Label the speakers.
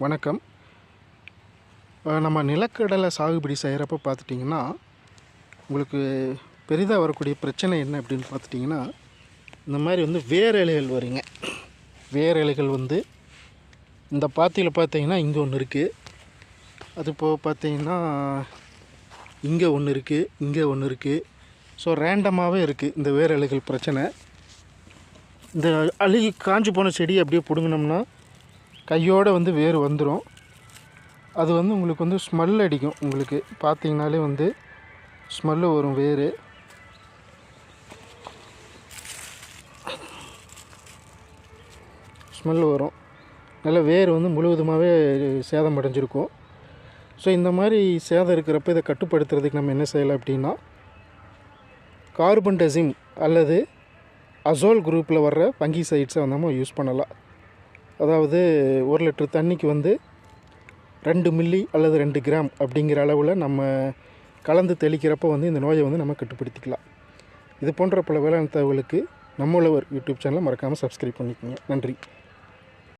Speaker 1: வணக்கம். நம்ம நிலக்கடலை சாகுபடி செய்கிறப்ப பார்த்துட்டிங்கன்னா உங்களுக்கு பெரிதாக வரக்கூடிய பிரச்சனை என்ன அப்படின்னு பார்த்துட்டிங்கன்னா இந்த மாதிரி வந்து வேர் இலைகள் வருங்க வேர் இலைகள் வந்து இந்த பாத்தியில் பார்த்தீங்கன்னா இங்கே ஒன்று இருக்குது அது போக பார்த்தீங்கன்னா இங்கே ஒன்று இருக்குது இங்கே ஒன்று இருக்குது ஸோ ரேண்டமாகவே இருக்குது இந்த வேர் இலைகள் பிரச்சனை. இந்த அழுகி காஞ்சி போன செடி அப்படியே பிடுங்கினோம்னா கையோடு வந்து வேர் வந்துடும் அது வந்து உங்களுக்கு வந்து ஸ்மெல் அடிக்கும். உங்களுக்கு பார்த்தீங்கனாலே வந்து ஸ்மெல்லு வரும் வேர். ஸ்மெல் வரும். நல்ல வேர் வந்து முழுவதுமாகவே சேதம் அடைஞ்சிருக்கும். ஸோ இந்த மாதிரி சேதம் இருக்கிறப்ப இதை கட்டுப்படுத்துறதுக்கு நம்ம என்ன செய்யலாம் அப்படின்னா கார்பன் டசிம் அல்லது அசோல் குரூப்பில் வர்ற பங்கி சைட்ஸை வந்து நம்ம யூஸ் பண்ணலாம். அதாவது ஒரு லிட்டர் தண்ணிக்கு வந்து ரெண்டு மில்லி அல்லது ரெண்டு கிராம் அப்படிங்கிற அளவில் நம்ம கலந்து தெளிக்கிறப்போ வந்து இந்த நோயை வந்து நம்ம கட்டுப்படுத்திக்கலாம். இது போன்ற பல வேளாண் தகவலுக்கு நம்மளவர் யூடியூப் சேனலை மறக்காமல் சப்ஸ்கிரைப் பண்ணிக்கோங்க. நன்றி.